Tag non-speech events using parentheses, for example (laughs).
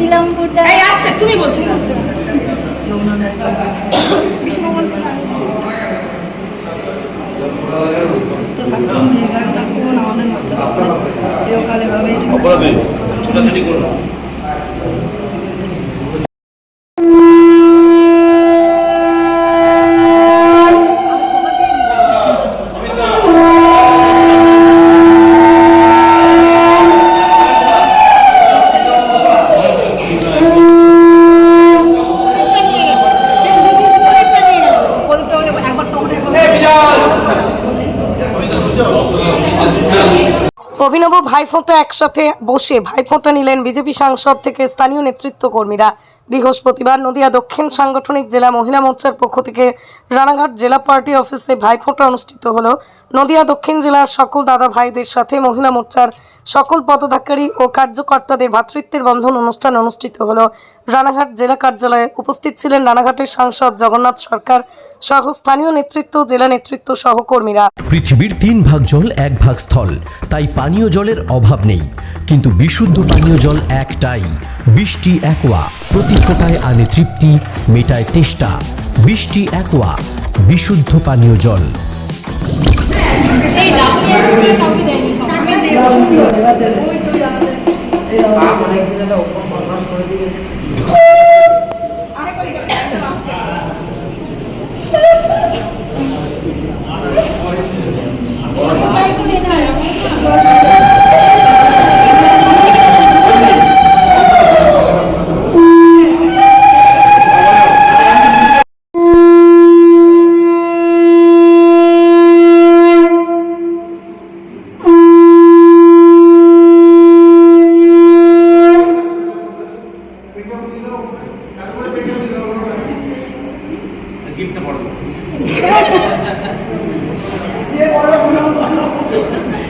দিলাম গোটা এই আসতে তুমি বলছো না। চিরকালে ভাবে অপরাধী। ছোটাছুটি করুন অভিনব ভাইফোঁটা একসাথে বসে ভাইফোঁটা নিলেন বিজেপি সাংসদ থেকে স্থানীয় নেতৃত্ব কর্মীরা বৃহস্পতিবার নদিয়া দক্ষিণ সাংগঠনিক জেলা মহিলা মোর্চার পক্ষ থেকে রানাঘাট জেলা পার্টি অফিসে ভাইফোঁটা অনুষ্ঠিত হল। নদিয়া দক্ষিণ জেলার সকল দাদা ভাইদের সাথে মহিলা মোর্চার সকল পদধাকারী ও কার্যকর্তাদের ভ্রাতৃত্বের বন্ধন অনুষ্ঠান অনুষ্ঠিত হল। রানাঘাট জেলা কার্যালয়ে উপস্থিত ছিলেন রানাঘাটের সাংসদ জগন্নাথ সরকার সহ স্থানীয় নেতৃত্ব, জেলা নেতৃত্ব সহকর্মীরা। পৃথিবীর তিন ভাগ জল, এক ভাগ স্থল। তাই পানীয় জলের অভাব নেই। কিন্তু বিশুদ্ধ পানীয় জল একটাই। বৃষ্টি, একোয়া। প্রতি ফোটায় আনে তৃপ্তি, মেটায় তেষ্টা। বৃষ্টি, একোয়া। বিশুদ্ধ পানীয় জল। অনেক দিন একটা ওপর বদমাস করে দিয়েছে (laughs) গিফটটা বড় ওদেরকে